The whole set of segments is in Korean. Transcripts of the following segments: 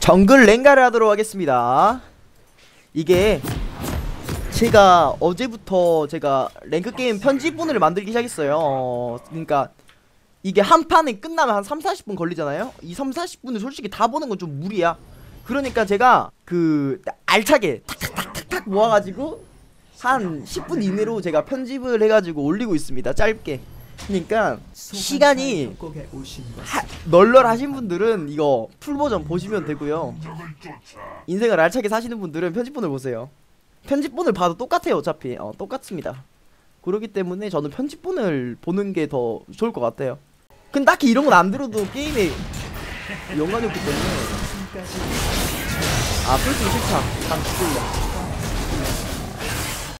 정글 랭가를 하도록 하겠습니다. 이게 제가 어제부터 제가 랭크 게임 편집본을 만들기 시작했어요. 어, 그러니까 이게 한 판이 끝나면 한 3, 40분 걸리잖아요. 이 3, 40분을 솔직히 다 보는 건 좀 무리야. 그러니까 제가 그 알차게 탁탁탁탁탁 모아가지고 한 10분 이내로 제가 편집을 해가지고 올리고 있습니다. 짧게. 그러니까 시간이 하, 널널하신 분들은 이거 풀 버전 보시면 되고요. 인생을 알차게 사시는 분들은 편집본을 보세요. 편집본을 봐도 똑같아요, 어차피. 어, 똑같습니다. 그렇기 때문에 저는 편집본을 보는 게 더 좋을 것 같아요. 근데 딱히 이런 건 안 들어도 게임에 연관이 없기 때문에. 아, 풀수 싫다. 난 죽을래.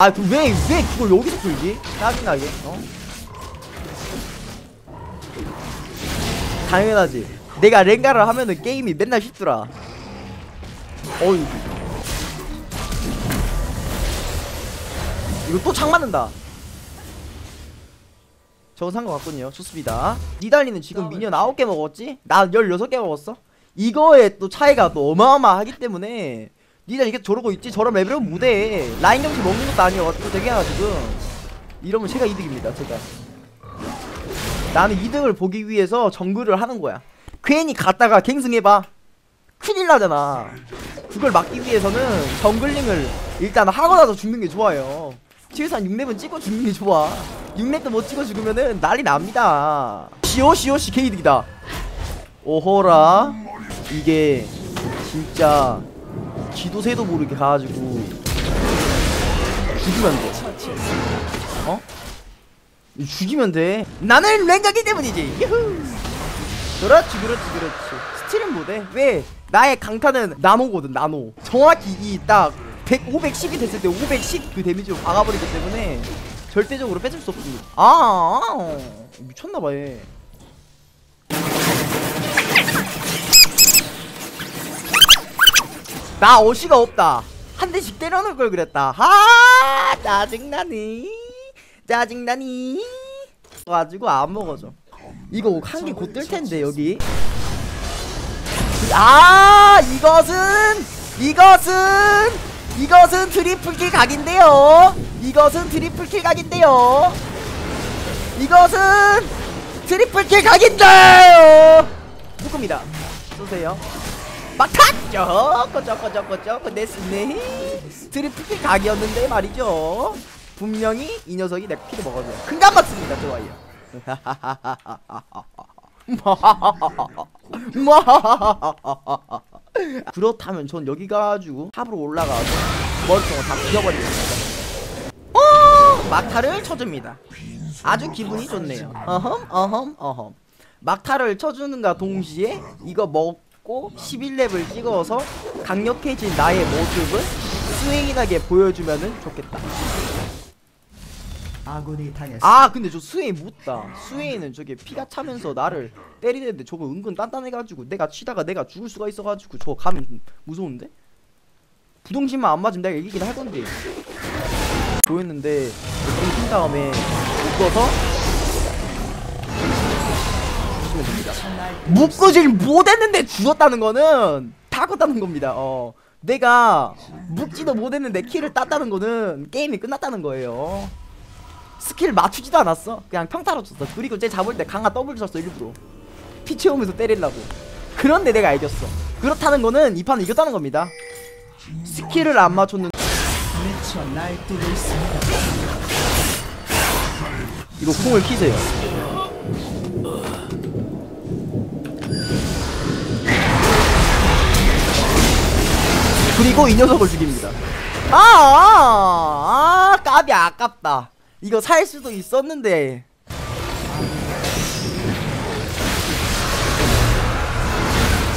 아, 그 왜, 왜 그걸 여기서 풀지? 짜증나게, 어? 당연하지. 내가 랭가를 하면은 게임이 맨날 쉽더라. 어이. 이거 또 창 맞는다. 저건 상관 없군요. 좋습니다. 니달리는 지금 미니언 9개 먹었지? 나 16개 먹었어? 이거에 또 차이가 또 어마어마하기 때문에 니달 이게 저러고 있지? 저런 레벨은 무대 라인 경치 먹는 것도 아니어가지고 되게 지금 이러면 제가 이득입니다. 제가. 나는 이득을 보기 위해서 정글을 하는 거야. 괜히 갔다가 갱승해봐. 큰일 나잖아. 그걸 막기 위해서는 정글링을 일단 하고 나서 죽는 게 좋아요. 최소한 6렙은 찍어 죽는 게 좋아. 6렙도 못 찍어 죽으면은 난리 납니다. 시오 시오 시 케이득이다. 오호라. 이게 진짜 지도 새도 모르게 가가지고 죽이면 돼. 어? 죽이면 돼. 나는 랭가기 때문이지. 유후. 그렇지, 그렇지, 그렇지. 스틸은 못해. 왜? 나의 강타는 나노거든, 나노. 정확히 이딱 100, 510이 됐을 때 510 그 데미지로 박아버리기 때문에 절대적으로 뺏을 수 없지. 아, 아 미쳤나봐, 얘. 나 어시가 없다. 한 대씩 때려놓을 걸 그랬다. 아, 짜증나니. 짜증나니. 가지고 안 먹어줘 이거 한 개 곧 뜰 텐데 여기. 아 이것은 이것은 이것은 트리플킬 각인데요. 이것은 트리플킬 각인데요. 이것은 트리플킬 각인데요. 누굽니다. 쏘세요 막탁 저거 저거 저거 저거 냈네 트리플킬 각이었는데 말이죠 분명히 이 녀석이 내 피를 먹어줘요. 큰감 맞습니다. 좋아요. 그렇다면 전 여기 가지고 탑으로 올라가서 머리통을 다 부숴버리겠습니다. 어! 막타를 쳐줍니다. 아주 기분이 좋네요. 어험 어험 어험. 막타를 쳐주는가 동시에 이거 먹 고 11렙을 찍어서 강력해진 나의 모습을 스웨인하게 보여주면은 좋겠다. 아군이 당했습니다. 아 근데 저 스웨인 못다 스웨인은 저게 피가 차면서 나를 때리는데 저거 은근 단단해가지고 내가 치다가 내가 죽을 수가 있어가지고 저거 가면 좀 무서운데? 부동심만 안 맞으면 내가 이기긴 할 건데 보였는데 공킨 다음에 묶어서 묶어질 못했는데 죽었다는 거는 다 컸다는 겁니다. 어. 내가 묶지도 못했는데 킬을 땄다는 거는 게임이 끝났다는 거예요. 스킬 맞추지도 않았어. 그냥 평타로 쳤어. 그리고 쟤 잡을 때 강화 더블 쳤어 일부러. 피 채우면서 때리려고. 그런데 내가 이겼어. 그렇다는 거는 이 판을 이겼다는 겁니다. 스킬을 안 맞췄는데. 이거 콩을 키세요 그리고 이 녀석을 죽입니다. 아, 아, 아 까비 아깝다. 이거 살 수도 있었는데.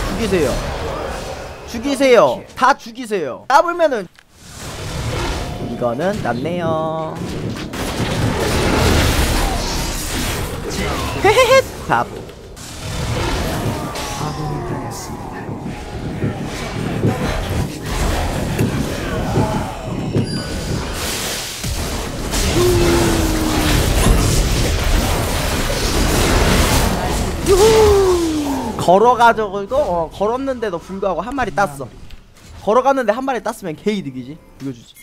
죽이세요. 죽이세요. 다 죽이세요. 까불면은 이거는 낫네요. 헤헤헤 바보 걸어가지고 어, 걸었는데도 불구하고 한 마리 땄어. 걸어갔는데 한 마리 땄으면 개 이득이지. 이거 주지.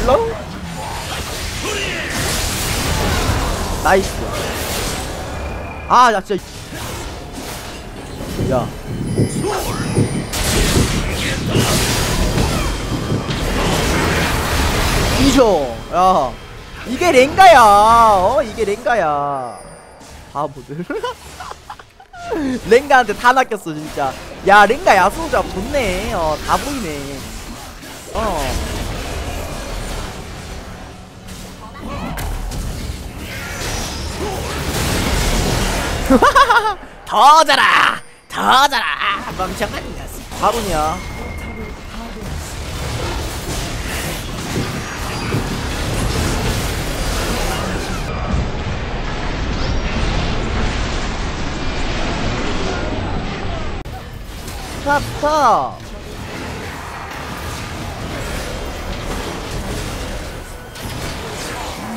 슬로우 나이스. 아야 진짜. 야 이죠. 야 이게 랭가야. 어 이게 랭가야. 바보들. 랭가한테 다 낚였어 진짜. 야 랭가 야수 조합 좋네. 어 다 보이네. 어. 더 자라 더 자라. 멍청한 녀석. 스탑 스탑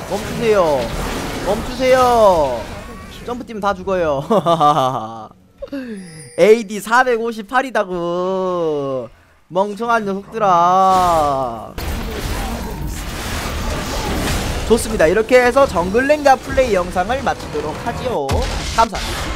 멈추세요. 멈추세요. 점프 뛰면 다 죽어요 AD 458이다구. 멍청한 녀석들아. 좋습니다. 이렇게 해서 정글랭가 플레이 영상을 마치도록 하지요. 감사합니다